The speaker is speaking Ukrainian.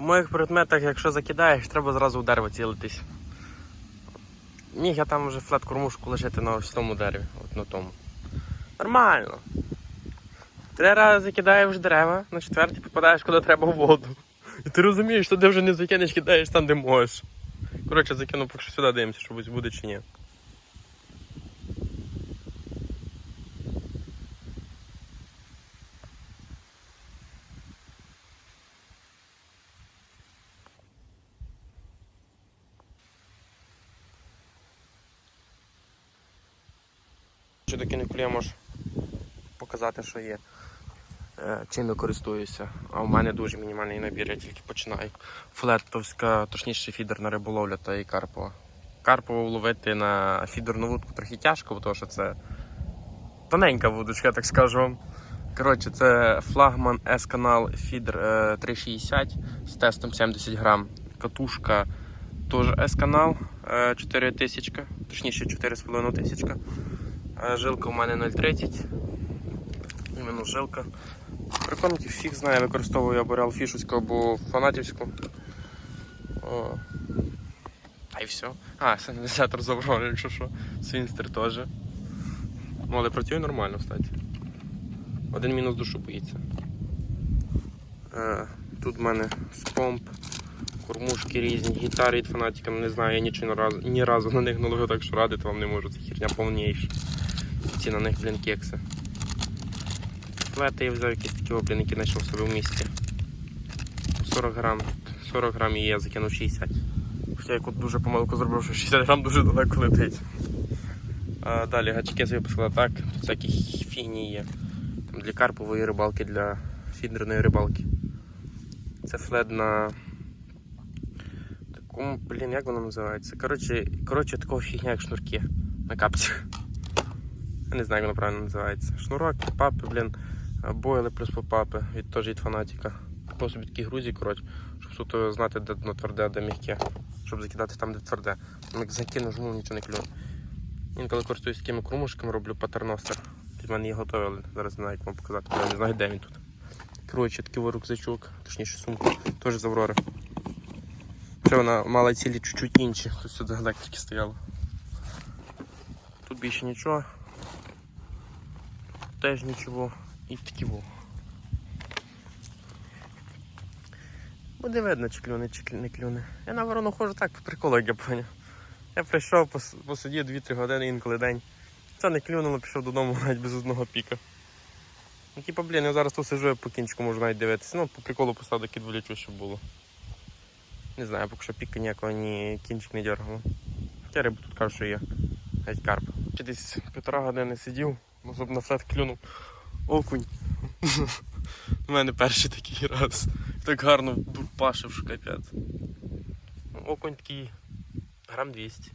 У моїх предметах, якщо закидаєш, треба зразу в дерево цілитись. Міг я там вже флет кормушку лишити на ось тому дереві, от на тому. Нормально. Три рази закидаєш дерева, на четвертий попадаєш куди треба в воду. І ти розумієш, що ти вже не закинеш, кидаєш там, де можеш. Коротше, закину поки що сюди дивимося, що буде чи ні. Чи до кінокулія можеш показати, що є. Е, Чим я користуюся. А у мене дуже мінімальний набір, я тільки починаю. Флетовська, точніше фідерна риболовля та і карпова. Карпову ловити на фідерну вудку трохи тяжко, тому що це тоненька вудочка, так скажу вам. Коротше, це флагман S-канал фідер е, 360 з тестом 70 грам. Катушка теж S-канал е, 4000, точніше 4,5 тисячка. Е, Жилка у мене 0,30. Іменно жилка. Прикормки фіг знає, використовую або Real Фішуську, або фанатівську. О. Та й все. А, сигналізатор забрав, якщо що. Свінстер теж. Ну, але працює нормально, кстати. Один мінус душу боїться. Е, тут в мене спомп, кормушки різні, гітари від фанатіка, не знаю, я нічого ні разу, ні разу на них не ловив, так що радити вам не можу, це херня повніша. Ці на них, блін, кекси. Флети я взяв якісь такі о, блін, які знайшов собі в місті. 40 грам. 40 грам і я закинув 60. Хоча я дуже помилку зробив, що 60 грам дуже далеко летить. А, далі гачки собі посила так, всякі фігні є. Там для карпової рибалки, для фідерної рибалки. Це флет на такому, блін, як воно називається? Коротше, коротше такого фігня, як шнурки на капцях. Я не знаю, як воно правильно називається. Шнурок, попапи, блін, бойли плюс попапи від теж від фанатіка. Купив собі такі грузі, коротше, щоб суто знати, де дно тверде, де м'яке. Щоб закидати там, де тверде. Як закину, жму, нічого не клює. Інколи користуюсь такими кормушками, роблю патерностер. Від мене є готові, але зараз не знаю, як вам показати, бо я не знаю, де він тут. Коротше, такий рюкзачок, точніше сумку, теж з Аврори. Ще вона мала цілі чуть-чуть інші, тут сюди електрики стояло. Тут більше нічого. Теж нічого. І такі. Буде видно, чи клюне, чи не клюне. Я на ворону ходжу так по приколу, як я поняв. Я прийшов, посидів 2-3 години інколи день. Це не клюнуло, пішов додому навіть без одного піка. Ну, блін, я зараз тут сижу, я по кінчику можу навіть дивитися. Ну, по приколу поставив кид вилічу, щоб було. Не знаю, поки що піка ніякого, ні кінчик не дергало. Хоча риба тут кажуть, що є. Геть карп. Ще десь півтора години сидів, може б на флет клюнув. Окунь. У мене перший такий раз. Так гарно дурпашив, що капець. Окунь такий грам 200.